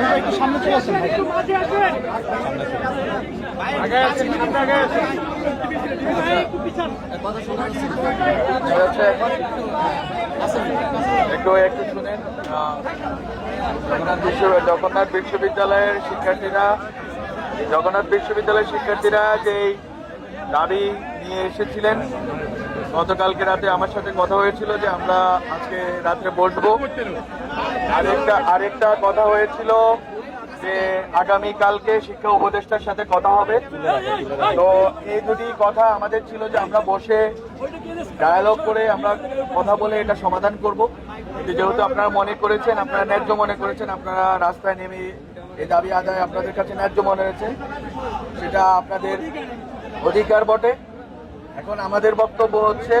ভাইটা একটু সামনে চলে আসেন জগন্নাথ বিশ্ববিদ্যালয়ের শিক্ষার্থীরা, জগন্নাথ বিশ্ববিদ্যালয়ের শিক্ষার্থীরা যেই দাবি নিয়ে এসেছিলেন গতকালকে রাতে আমার সাথে কথা হয়েছিল যে আমরা আজকে রাত্রে বসবো। আরেকটা আরেকটা কথা হয়েছিল যে আগামী কালকে শিক্ষা উপদেষ্টার সাথে কথা হবে। তো এই দুটি কথা আমাদের ছিল যে আমরা বসে ডায়ালগ করে আমরা কথা বলে এটা সমাধান করব। যেহেতু আপনারা মনে করেছেন, আপনারা ন্যায্য মনে করেছেন, আপনারা রাস্তায় নেমে এই দাবি আদায় আপনাদের কাছে ন্যায্য মনে হয়েছে, সেটা আপনাদের অধিকার বটে। এখন আমাদের বক্তব্য হচ্ছে,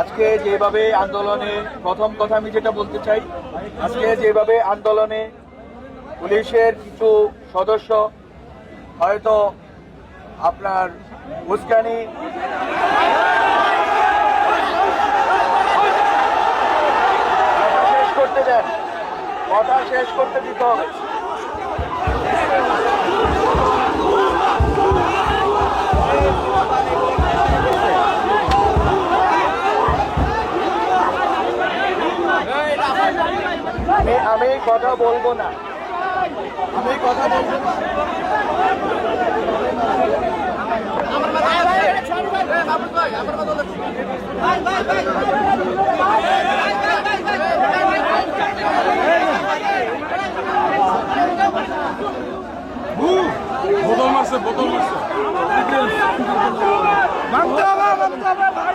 আজকে যেভাবে আন্দোলনে, প্রথম কথা আমি যেটা বলতে চাই, আজকে যেভাবে আন্দোলনে পুলিশের কিছু সদস্য, হয়তো আপনার উস্কানি করতে দেন, কথা শেষ করতে দিতে আমি আমি কথা বলব না। আমি কথা বলব বোতল মারছে বোতল মারছে। মানতে হবে মানতে হবে ভাই